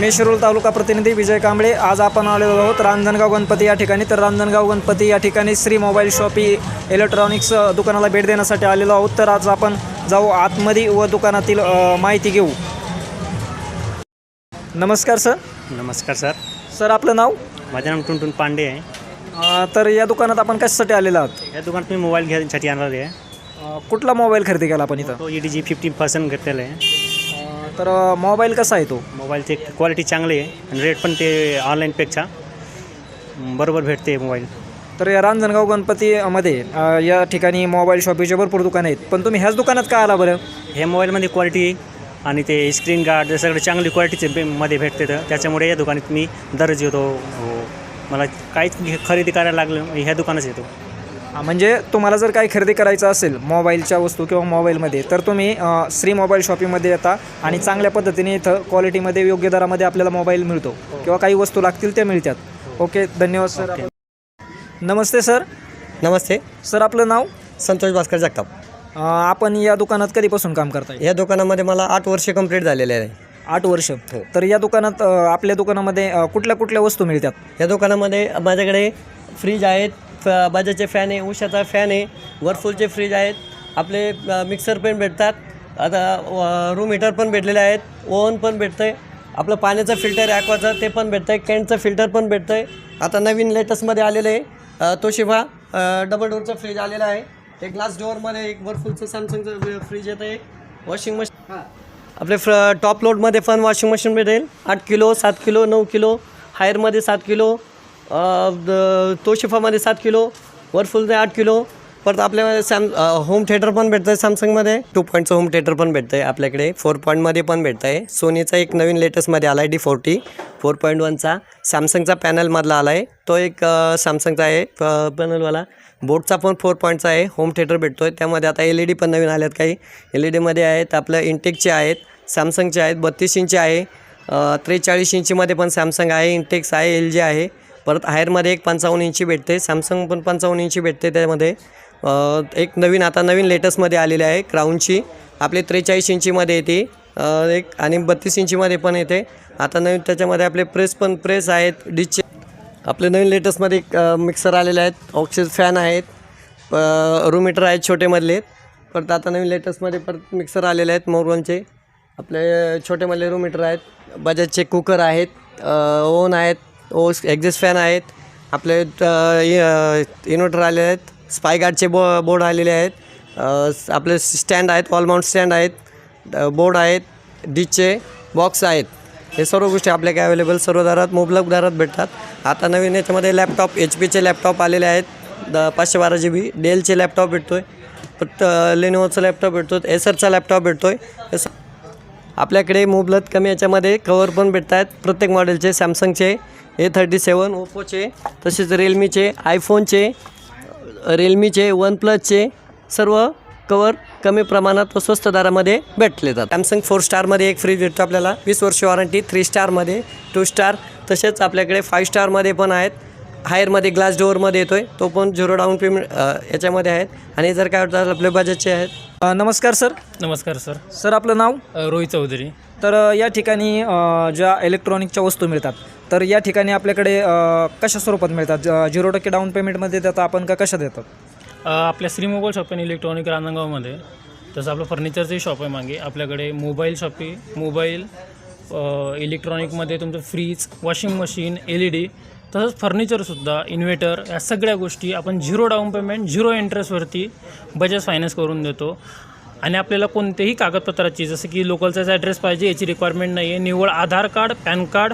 मी शिरूर तालुका प्रतिनिधी विजय कांबळे. आज आपण आलेलो आहोत रांजणगाव गणपती या ठिकाणी. तर रांजणगाव गणपती या ठिकाणी श्री मोबाईल शॉपी इलेक्ट्रॉनिक्स अ, दुकानाला भेट देण्यासाठी आलेलो आहोत. तर आज आपण जाऊ आतमध्ये व दुकानातील माहिती घेऊ. नमस्कार सर. नमस्कार सर. सर आपलं नाव? माझं नाव टुनटुन पांडे आहे. तर या दुकानात आपण कशासाठी आलेलो आहात? या दुकानात मी मोबाईल घ्यायसाठी आणणार आहे. कुठला मोबाईल खरेदी केला आपण इथं? E D G fifty percent घेतलेला आहे. तर मोबाईल कसा आहे तो? मोबाईलची क्वालिटी चांगली आहे आणि रेट पण ते ऑनलाईनपेक्षा बरोबर भेटते मोबाईल. तर या रांजणगाव गणपतीमध्ये अ, या ठिकाणी मोबाईल शॉपीचे भरपूर दुकानं आहेत. पण तुम्ही ह्याच दुकानात का आला बरं? हे मोबाईलमध्ये क्वालिटी आणि ते स्क्रीन गार्ड सगळे चांगली क्वालिटीचे बे- मध्ये भेटते तर. त्याच्यामुळे या दुकानात मी दररोज येतो. हो. मला काहीच घे- खरेदी करायला लागलं ह्या दुकानात येतो. म्हणजे तुम्हाला जर काही खरेदी करायचं असेल मोबाईलच्या वस्तू किंवा मोबाईलमध्ये तर तुम्ही श्री मोबाईल शॉपिंगमध्ये येता आणि चांगल्या पद्धतीने इथं क्वालिटीमध्ये योग्य दरामध्ये आपल्याला मोबाईल मिळतो किंवा काही वस्तू लागतील त्या मिळतात. ओके धन्यवाद सर. नमस्ते सर. नमस्ते. सर आपलं नाव? संतोष भास्कर जगताप. आपण या दुकानात कधीपासून काम करताय? या दुकानामध्ये मला आठ वर्ष कंप्लीट झालेले आहे. आठ वर्ष. तर या दुकानात आपल्या दुकानामध्ये कुठल्या कुठल्या वस्तू मिळतात? या दुकानामध्ये माझ्याकडे फ्रीज आहेत फ- बाजाचे फॅन आहे उषाचा फॅन आहे. वरफुलचे फ्रीज आहेत. आपले मिक्सर पण भेटतात. आता रूम हीटर पण भेटलेले आहेत. ओव्हन पण भेटतं आहे आपलं पाण्याचं फिल्टर ॲक्वाचं ते पण भेटतं आहे कॅनचं फिल्टर पण भेटतं आहे आता नवीन लेटेस्टमध्ये आलेलं आहे अ, तोशिबा. डबल डोअरचं फ्रीज आलेलं आहे. एक ग्लास डोअरमध्ये एक वरफुलचं सॅमसंगचं फ्रीज येतं आहे वॉशिंग मशीन आपले फ्र टॉप लोडमध्ये पण वॉशिंग मशीन भेटेल. आठ किलो सात किलो नऊ किलो. हायरमध्ये सात किलो. तो शिफामध्ये सात किलो वरफुलमध्ये आठ किलो. परत आपल्यामध्ये सॅम होम थिएटर पण भेटतं आहे सॅमसंगमध्ये टू पॉईंटचं होम थिएटर पण भेटतं आहे आपल्याकडे फोर पॉईंटमध्ये पण भेटतं आहे सोनीचा एक नवीन लेटेस्टमध्ये आला आहे डी फोर्टी फोर पॉईंट वनचा सॅमसंगचा पॅनलमधला आला आहे तो एक सॅमसंगचा आहे. पॅनलवाला बोटचा पण फोर पॉईंटचा आहे. होम थिएटर भेटतो आहे त्यामध्ये आता एल ई डी पण नवीन आल्यात काही. एल ई डीमध्ये आहेत. आपलं इंटेकचे आहेत. सॅमसंगचे आहेत. बत्तीस इंची आहे. त्रेचाळीस इंचीमध्ये पण सॅमसंग आहे. इंटेक्स आहे. एल जी आहे. परत हायरमध्ये एक पंचावन्न इंची भेटते सॅमसंग पण पंचावन्न इंची भेटते त्यामध्ये. एक नवीन आता नवीन लेटेस्टमध्ये आलेली आहे क्राऊनची. आपली त्रेचाळीस इंचीमध्ये येते. एक आणि बत्तीस इंचीमध्ये पण येते. आता नवीन त्याच्यामध्ये आपले प्रेस पण प्रेस आहेत डिचचे आपले नवीन लेटेस्टमध्ये एक मिक्सर आलेले आहेत ऑक्सिजन फॅन आहेत रूम मीटर आहेत छोटेमधले. परत आता नवीन लेटेस्टमध्ये परत मिक्सर आलेले आहेत मोरवनचे आपले छोटेमधले रूम मीटर आहेत बजाजचे कुकर आहेत ओन आहेत ओ एक्झॉस्ट फॅन आहेत. आपले इन्व्हर्टर आलेले आहेत. स्पाय गार्डचे बो बोर्ड आलेले आहेत. आपले स्टँड आहेत. वॉलमाउंट स्टँड आहेत. बोर्ड आहेत. डिचचे बॉक्स आहेत. हे सर्व गोष्टी आपल्या काय अवेलेबल सर्व दरात मुबलक दरात भेटतात. आता नवीन याच्यामध्ये लॅपटॉप एच पीचे लॅपटॉप आलेले आहेत. द पाचशे बारा जी बी डेलचे लॅपटॉप भेटतो आहे परत लेनोवोचा लॅपटॉप भेटतो एसरचा लॅपटॉप भेटतो आहे आपल्याकडे मुबलत कमी याच्यामध्ये कवर पण भेटत आहेत प्रत्येक मॉडेलचे सॅमसंगचे ए थर्टी सेवन ओप्पोचे तसेच रिअलमीचे आयफोनचे रिअलमीचे वन प्लसचे सर्व कवर कमी प्रमाणात व स्वस्त दरामध्ये भेटले जातात. सॅमसंग फोर स्टारमध्ये एक फ्रीज भेटतो आपल्याला. वीस वर्ष वॉरंटी थ्री स्टारमध्ये टू स्टार तसेच आपल्याकडे फाईव्ह स्टारमध्ये पण आहेत. हायरमध्ये ग्लास डोअरमध्ये येतो आहे तो पण झिरो डाऊन पेमेंट याच्यामध्ये आहेत. आणि जर काय होतं आपले बजाजचे आहेत. नमस्कार सर. नमस्कार सर. सर आपलं नाव? रोहित चौधरी. तर या ठिकाणी ज्या इलेक्ट्रॉनिकच्या वस्तू मिळतात तर या ठिकाणी आपल्याकडे कशा स्वरूपात मिळतात? ज- झिरो टक्के डाऊन पेमेंटमध्ये देतात आपण का कशा देतात? आपल्या श्री मोबाईल शॉप आणि इलेक्ट्रॉनिक रांजणगावमध्ये तसं आपलं फर्निचरचंही शॉप आहे मागे. आपल्याकडे मोबाईल शॉपी मोबाईल इलेक्ट्रॉनिकमध्ये तुमचं fridge washing machine L E D तसंच फर्निचरसुद्धा इन्व्हेटर या सगळ्या गोष्टी आपण झिरो डाऊन पेमेंट झिरो इंटरेस्टवरती बजाज फायनान्स करून देतो. आणि आपल्याला कोणत्याही कागदपत्राची जसं की लोकलचाच ॲड्रेस पाहिजे याची रिक्वायरमेंट नाही आहे निव्वळ आधार कार्ड पॅन कार्ड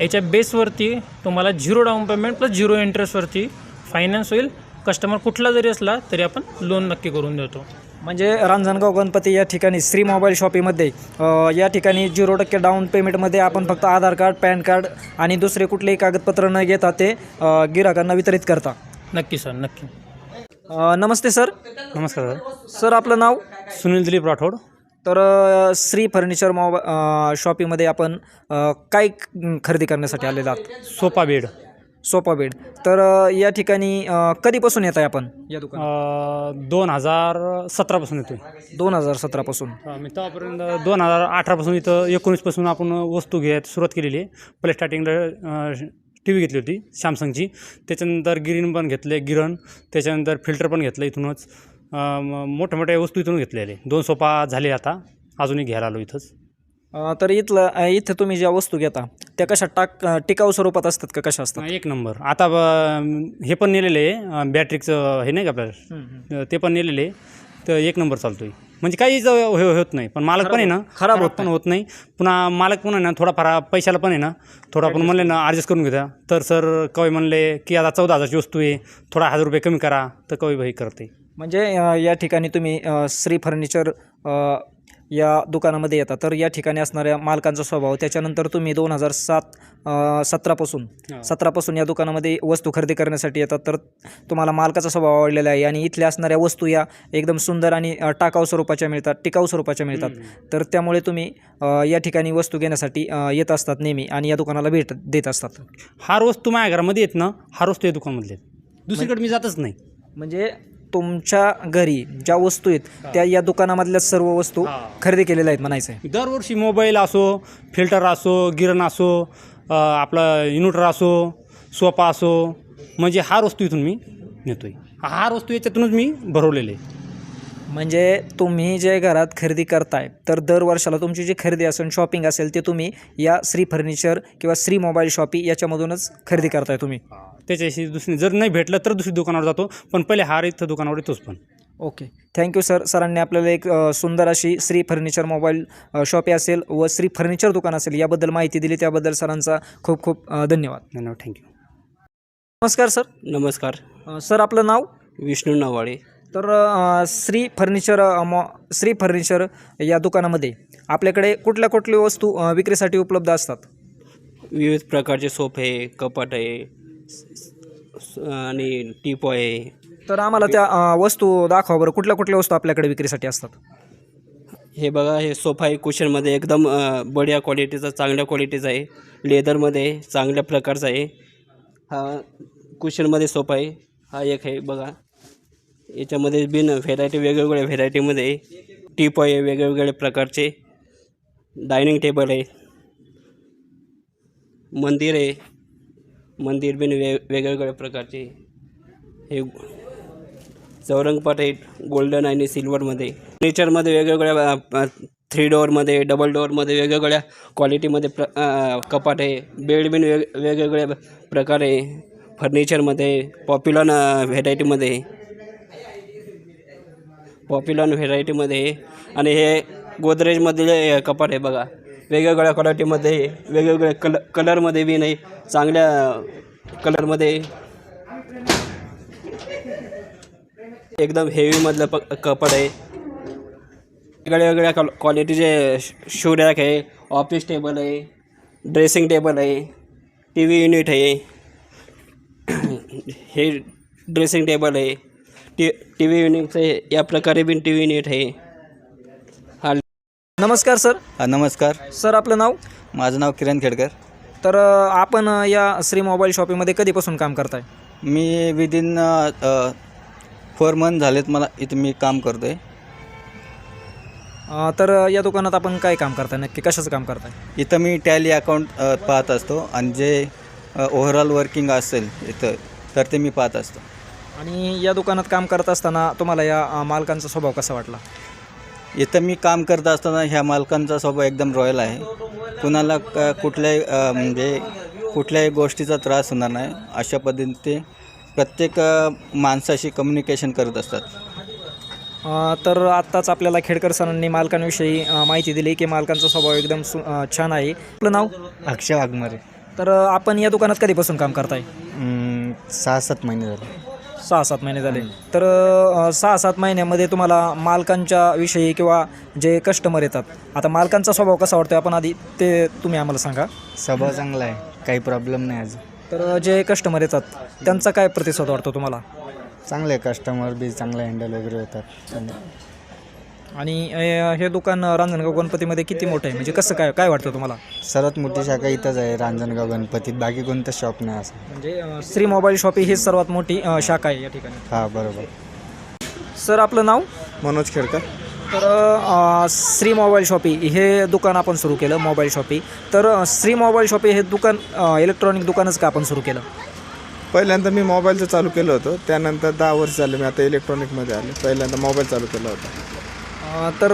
याच्या बेसवरती तुम्हाला zero down payment plus zero इंटरेस्टवरती finance होईल. कस्टमर कुठला जरी असला तरी आपण लोन नक्की करून देतो. म्हणजे रांजणगाव गणपती या ठिकाणी श्री मोबाईल शॉपीमध्ये या ठिकाणी झिरो टक्के डाऊन पेमेंटमध्ये आपण फक्त आधार कार्ड पॅन कार्ड आणि दुसरे कुठलेही कागदपत्र न घेता ते गिराकांना वितरित करता. नक्की सर नक्की. नमस्ते सर. नमस्कार सर. सर आपलं नाव? सुनील दिलीप राठोड. तर श्री फर्निचर मोबा शॉपीमध्ये आपण काय खरेदी करण्यासाठी आलेला आहात? Sofa bed. Sofa bed. तर या ठिकाणी अ, कधीपासून येत आहे आपण या दुकानात? दोन हजार सतरापासून येतोय. दोन हजार सतरापासून. मी तेव्हापर्यंत दोन हजार अठरापासून इथं एकोणीसपासून आपण वस्तू घ्यायला सुरुवात केलेली आहे. पहिले स्टार्टिंगला टी व्ही घेतली होती सॅमसंगची त्याच्यानंतर गिरीन पण घेतले गिरण. त्याच्यानंतर फिल्टर पण घेतलं इथूनच. अं, म- मोठ्या मोठ्या वस्तू इथून घेतलेले. दोन सोफा झाले आता. अजूनही घ्यायला आलो इथंच. तर इथलं इथं तुम्ही ज्या वस्तू घेता त्या कशा टाक टिकाऊ स्वरूपात असतात का? कशा असतात? एक नंबर. आता ब- हे पण नेलेले आहे बॅटरीचं हे नाही का आपल्याला? ते पण नेलेले. तर एक नंबर चालतोय. म्हणजे काहीच हे होत नाही. पण मालक पण आहे ना खराब होत पण होत नाही. पुन्हा मालक पण आहे ना थोडाफार पैशाला पण आहे ना थोडा आपण म्हणले ना ॲडजस्ट करून घेता तर सर कवी म्हणले की आता चौदा हजारची वस्तू आहे थोडा हजार रुपये कमी करा. तर कवी भाई करते. म्हणजे म्हणजे अ, या ठिकाणी तुम्ही अ, श्री फर्निचर अ, या दुकानामध्ये येता तर या ठिकाणी असणाऱ्या मालकांचा स्वभाव त्याच्यानंतर तुम्ही दोन हजार सात सतरापासून हा. सतरापासून या दुकानामध्ये वस्तू खरेदी करण्यासाठी येतात. तर तुम्हाला मालकाचा स्वभाव आवडलेला आहे आणि इथल्या असणाऱ्या वस्तू या एकदम सुंदर आणि टाकाऊ स्वरूपाच्या मिळतात टिकाऊ स्वरूपाच्या मिळतात. तर त्यामुळे तुम्ही या ठिकाणी वस्तू घेण्यासाठी येत असतात नेहमी आणि या दुकानाला भेट देत असतात. हार वस्तू माझ्या घरामध्ये येत ना हार वस्तू या दुकानमधले. आहेत. दुसरीकडे मी जातच नाही. म्हणजे तुमच्या घरी ज्या वस्तू आहेत त्या या दुकानामधल्या सर्व वस्तू हा. खरेदी केलेल्या आहेत म्हणायचं आहे दरवर्षी मोबाईल असो फिल्टर असो गिरण असो अ, आपलं इन्व्हर्टर असो सोफा असो म्हणजे हार वस्तू इथून मी नेतोय. हार वस्तू याच्यातूनच मी भरवलेले. आहे. म्हणजे तुम्ही जे घरात खरेदी करताय तर दर वर्षाला तुमची जी खरेदी असेल शॉपिंग असेल ते तुम्ही या श्री फर्निचर किंवा श्री मोबाईल शॉपी याच्यामधूनच खरेदी करताय तुम्ही. त्याच्याशी दुसरी जर नाही भेटलं तर दुसरी दुकानावर जातो पण पहिले हार इथं दुकानावर येतोच पण. ओके. थँक्यू सर सरांनी आपल्याला एक अ, सुंदर अशी श्री फर्निचर मोबाईल अ, शॉपी असेल व श्री फर्निचर दुकान असेल याबद्दल माहिती दिली. त्याबद्दल सरांचा खूप खूप अ, धन्यवाद. धन्यवाद थँक्यू नमस्कार सर नमस्कार. अ, सर आपलं नाव? विष्णू नवाळे. तर अ, श्री फर्निचर अ, मॉ श्री फर्निचर या दुकानामध्ये आपल्याकडे कुठल्या कुठल्या वस्तू अ, विक्रीसाठी उपलब्ध असतात? विविध प्रकारचे सोफे कपाट आहे आणि टिपो आहे तर आम्हाला त्या अ, वस्तू दाखवा बरं. कुठल्या कुठल्या वस्तू आपल्याकडे विक्रीसाठी असतात? हे बघा हे सोफा आहे कुशनमध्ये. एकदम अ, बढिया क्वालिटीचा चांगल्या क्वालिटीचा आहे. लेदरमध्ये चांगल्या प्रकारचा आहे. हा कुशनमध्ये सोफा आहे. हा एक आहे बघा. याच्यामध्ये बिन व्हेरायटी वेगवेगळ्या व्हेरायटीमध्ये आहे. टीप आहे वेगवेगळ्या प्रकारचे. डायनिंग टेबल आहे. मंदिर आहे. मंदिर बिन वे वेगवेगळ्या प्रकारचे हे चौरंगपाट आहे गोल्डन आणि सिल्वरमध्ये. फर्निचरमध्ये वेगवेगळ्या थ्री डोअरमध्ये डबल डोअरमध्ये वेगवेगळ्या क्वालिटीमध्ये प्र कपाट आहे. बेड बिन वेग वेगवेगळ्या प्रकार आहे फर्निचरमध्ये पॉप्युलर व्हेरायटीमध्ये पॉप्युलर व्हेरायटीमध्ये आणि हे गोदरेजमधले कपाट आहे बघा. वेगवेगळ्या क्वालिटीमध्ये वेगवेगळ्या कल कलरमध्ये बी नाही चांगल्या कलरमध्ये एकदम हेवीमधलं प कपड. आहे वेगळ्या वेगळ्या क्वा क्वालिटीचे शू रॅक आहे ऑफिस टेबल आहे ड्रेसिंग टेबल आहे टी व्ही युनिट आहे. हे ड्रेसिंग टेबल आहे. टी टी व्ही युनिटचे या प्रकारे बी टी व्ही युनिट आहे. नमस्कार सर. हा, नमस्कार. सर आपलं नाव? माझं नाव किरण खेडकर. तर अ, आपण अ, या श्री मोबाईल शॉपीमध्ये कधीपासून काम करताय? मी विदिन फोर मंथ झालेत मला इथं मी काम करतो आहे अ, तर अ, या दुकानात आपण काय काम करताय? नक्की कशाचं काम करताय? इथं मी टॅली अकाउंट पाहत असतो आणि जे ओव्हरऑल वर्किंग असेल इथं तर ते मी पाहत असतो. आणि या दुकानात काम करत असताना तुम्हाला या अ, मालकांचा स्वभाव कसा वाटला? इथं मी काम करत असताना ह्या मालकांचा स्वभाव एकदम रॉयल आहे. कुणाला क कुठल्याही म्हणजे कुठल्याही गोष्टीचा त्रास होणार नाही. अशा पद्धतीने ते प्रत्येक माणसाशी कम्युनिकेशन करत असतात. अ, तर आत्ताच आपल्याला खेडकर सरांनी मालकांविषयी अ, माहिती दिली की मालकांचा स्वभाव एकदम सु अ, छान आहे. आपलं नाव? अक्षय वाघमारे. तर अ, आपण या दुकानात कधीपासून काम करताय? सहा सात महिने झाले. सहा सात महिने झाले. तर अ, सहा सात महिन्यामध्ये तुम्हाला मालकांच्या विषयी किंवा जे कस्टमर येतात आता मालकांचा स्वभाव कसा वाटतो आपण आधी ते तुम्ही आम्हाला सांगा. स्वभाव चांगला आहे. काही प्रॉब्लेम नाही अजून. तर जे कस्टमर येतात त्यांचा काय प्रतिसाद वाटतो तुम्हाला? चांगले कस्टमर बी चांगले हँडल वगैरे होतात. आणि अ, हे दुकान रांजणगाव गणपतीमध्ये किती मोठं आहे? म्हणजे कसं काय काय वाटतं तुम्हाला? सर्वात मोठी शाखा इथंच आहे रांजणगाव गणपतीत. बाकी कोणतं शॉप नाही असं. म्हणजे अ, श्री मोबाईल शॉप ही सर्वात मोठी अ, शाखा आहे या ठिकाणी. हां बरोबर. सर आपलं नाव? मनोज खेडकर तर अ, श्री मोबाईल शॉपी हे दुकान आपण सुरू केलं मोबाईल शॉपी तर अ, श्री मोबाईल शॉपी हे दुकान अ, इलेक्ट्रॉनिक दुकानच का आपण सुरू केलं? पहिल्यांदा मी मोबाईलचं चालू केलं होतं त्यानंतर दहा वर्ष झाले मी आता इलेक्ट्रॉनिकमध्ये आले. पहिल्यांदा मोबाईल चालू केला होता. तर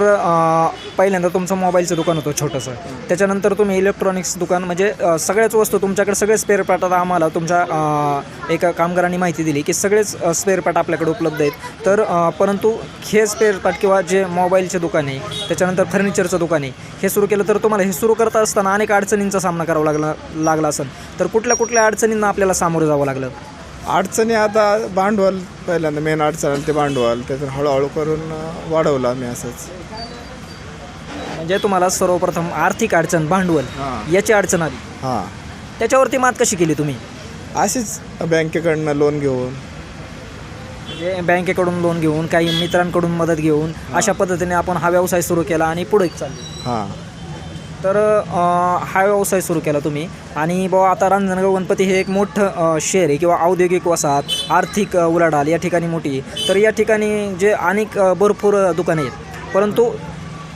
पहिल्यांदा तुमचं मोबाईलचं दुकान होतं छोटंसं. त्याच्यानंतर तुम्ही इलेक्ट्रॉनिक्स दुकान म्हणजे सगळ्याच वस्तू तुमच्याकडे सगळे स्पेअर पार्ट आता आम्हाला तुमच्या एका कामगारांनी माहिती दिली की सगळेच स्पेअर पार्ट आपल्याकडे उपलब्ध आहेत. तर परंतु हे स्पेअर पार्ट किंवा जे मोबाईलचे दुकान आहे त्याच्यानंतर फर्निचरचं दुकान आहे हे सुरू केलं तर तुम्हाला हे सुरू करता असताना अनेक अडचणींचा सामना करावा लागला लागला असेल. तर कुठल्या कुठल्या अडचणींना आपल्याला सामोरं जावं लागलं? अडचणी आता भांडवल पहिल्यांदा मेन अडचण आली ते भांडवल. त्यातून हळूहळू करून वाढवलं आम्ही असंच. म्हणजे तुम्हाला सर्वप्रथम आर्थिक अडचण भांडवल. याची अडचण आली. हां. त्याच्यावरती मात कशी केली तुम्ही? अशीच बँकेकडनं लोन घेऊन. म्हणजे बँकेकडून लोन घेऊन काही मित्रांकडून मदत घेऊन अशा पद्धतीने आपण हा व्यवसाय सुरू केला आणि पुढे चाललो. हां. तर हा व्यवसाय सुरू केला तुम्ही. आणि बुवा आता रांजणगाव गणपती हे एक मोठं शहर आहे किंवा औद्योगिक वसाहत आर्थिक उलाढाल या ठिकाणी मोठी तर या ठिकाणी जे अनेक भरपूर दुकाने आहेत. परंतु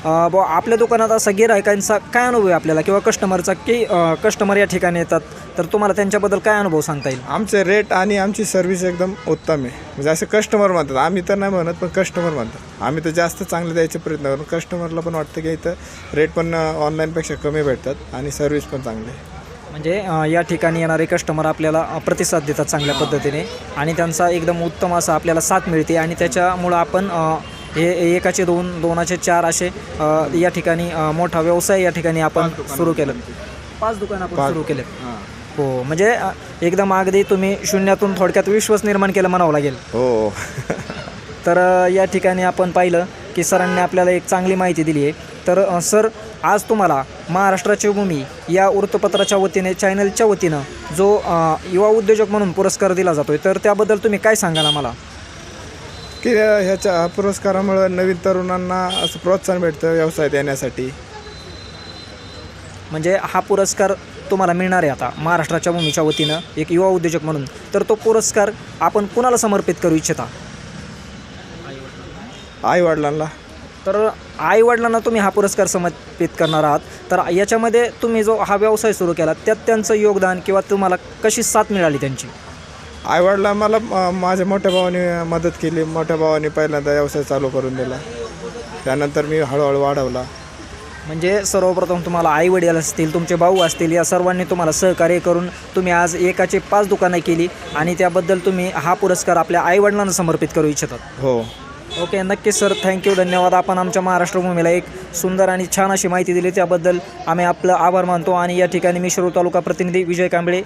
बुवा आपल्या दुकानात असा गिरायकांचा काय अनुभव आहे आपल्याला? किंवा कस्टमरचा की कस्टमर या ठिकाणी येतात तर तुम्हाला त्यांच्याबद्दल काय अनुभव सांगता येईल? आमचे रेट आणि आमची सर्व्हिस एकदम उत्तम आहे. म्हणजे असे कस्टमर म्हणतात. आम्ही तर नाही म्हणत पण कस्टमर म्हणतात. आम्ही तर जास्त चांगले द्यायचे प्रयत्न करू कस्टमरला पण वाटतं की इथं रेट पण ऑनलाईनपेक्षा कमी भेटतात आणि सर्व्हिस पण चांगली आहे. म्हणजे या ठिकाणी येणारे कस्टमर आपल्याला प्रतिसाद देतात चांगल्या पद्धतीने आणि त्यांचा एकदम उत्तम असा आपल्याला साथ मिळते आणि त्याच्यामुळं आपण हे एकाचे दोन दोनाचे चार असे या ठिकाणी मोठा व्यवसाय या ठिकाणी आपण सुरू केलं. पाच दुकान आपण सुरू केले. हो. म्हणजे एकदम अगदी तुम्ही शून्यातून थोडक्यात विश्वास निर्माण केलं म्हणावं लागेल. हो. तर या ठिकाणी आपण पाहिलं की सरांनी आपल्याला एक चांगली माहिती दिली आहे. तर सर आज तुम्हाला महाराष्ट्राची भूमी या वृत्तपत्राच्या वतीने चॅनलच्या वतीनं जो युवा उद्योजक म्हणून पुरस्कार दिला जातोय तर त्याबद्दल तुम्ही काय सांगाल आम्हाला? की ह्याच्या पुरस्कारामुळं नवीन तरुणांना असं प्रोत्साहन भेटतं व्यवसायात येण्यासाठी म्हणजे हा पुरस्कार तुम्हाला मिळणार आहे आता महाराष्ट्राच्या भूमीच्या वतीनं एक युवा उद्योजक म्हणून. तर तो पुरस्कार आपण कुणाला समर्पित करू इच्छिता? आई वडिलांना तर आईवडिलांना तुम्ही हा पुरस्कार समर्पित करणार आहात. तर याच्यामध्ये तुम्ही जो हा व्यवसाय सुरू केला त्यात त्यांचं योगदान किंवा तुम्हाला कशी साथ मिळाली त्यांची? आईवडिला मला माझ्या मोठ्या भावाने मदत केली. मोठ्या भावाने पहिल्यांदा व्यवसाय चालू करून दिला. त्यानंतर मी हळूहळू वाढवला. म्हणजे सर्वप्रथम तुम्हाला आई वडील असतील तुमचे भाऊ असतील या सर्वांनी तुम्हाला सहकार्य करून तुम्ही आज एकाचे पाच दुकानं केली आणि त्याबद्दल तुम्ही हा पुरस्कार आपल्या आईवडिलांना समर्पित करू इच्छितात. हो. ओके नक्कीच सर. थँक्यू धन्यवाद. आपण आमच्या महाराष्ट्र भूमीला एक सुंदर आणि छान अशी माहिती दिली. त्याबद्दल आम्ही आपलं आभार मानतो आणि या ठिकाणी मी शिरूर तालुका प्रतिनिधी विजय कांबळे